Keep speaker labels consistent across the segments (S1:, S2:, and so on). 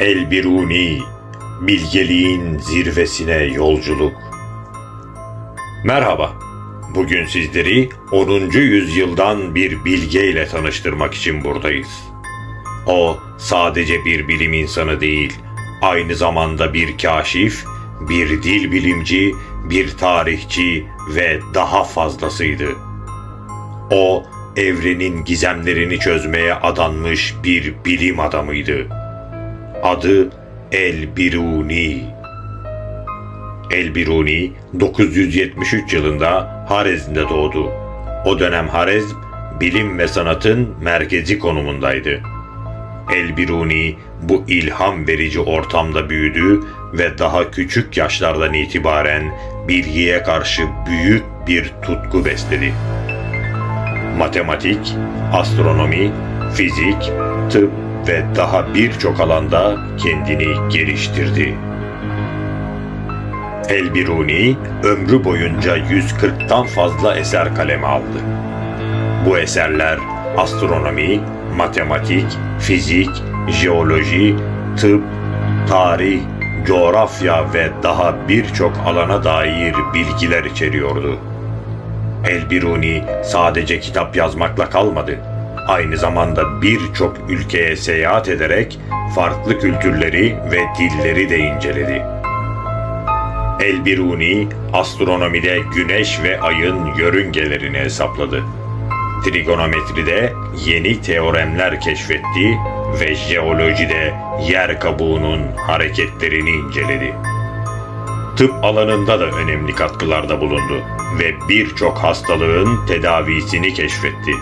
S1: El Biruni, bilgeliğin zirvesine yolculuk. Merhaba, bugün sizleri 10. yüzyıldan bir bilgeyle tanıştırmak için buradayız. O sadece bir bilim insanı değil, aynı zamanda bir kaşif, bir dil bilimci, bir tarihçi ve daha fazlasıydı. O, evrenin gizemlerini çözmeye adanmış bir bilim adamıydı. Adı El Biruni. El Biruni 973 yılında Harezm'de doğdu. O dönem Harezm bilim ve sanatın merkezi konumundaydı. El Biruni bu ilham verici ortamda büyüdü ve daha küçük yaşlardan itibaren bilgiye karşı büyük bir tutku besledi. Matematik, astronomi, fizik, tıp ve daha birçok alanda kendini geliştirdi. El Biruni ömrü boyunca 140'tan fazla eser kaleme aldı. Bu eserler astronomi, matematik, fizik, jeoloji, tıp, tarih, coğrafya ve daha birçok alana dair bilgiler içeriyordu. El Biruni sadece kitap yazmakla kalmadı. Aynı zamanda birçok ülkeye seyahat ederek farklı kültürleri ve dilleri de inceledi. El Biruni astronomide güneş ve ayın yörüngelerini hesapladı. Trigonometride yeni teoremler keşfetti ve jeolojide yer kabuğunun hareketlerini inceledi. Tıp alanında da önemli katkılarda bulundu ve birçok hastalığın tedavisini keşfetti.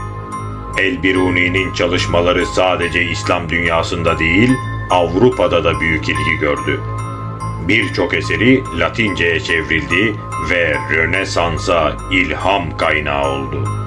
S1: El Biruni'nin çalışmaları sadece İslam dünyasında değil, Avrupa'da da büyük ilgi gördü. Birçok eseri Latince'ye çevrildi ve Rönesans'a ilham kaynağı oldu.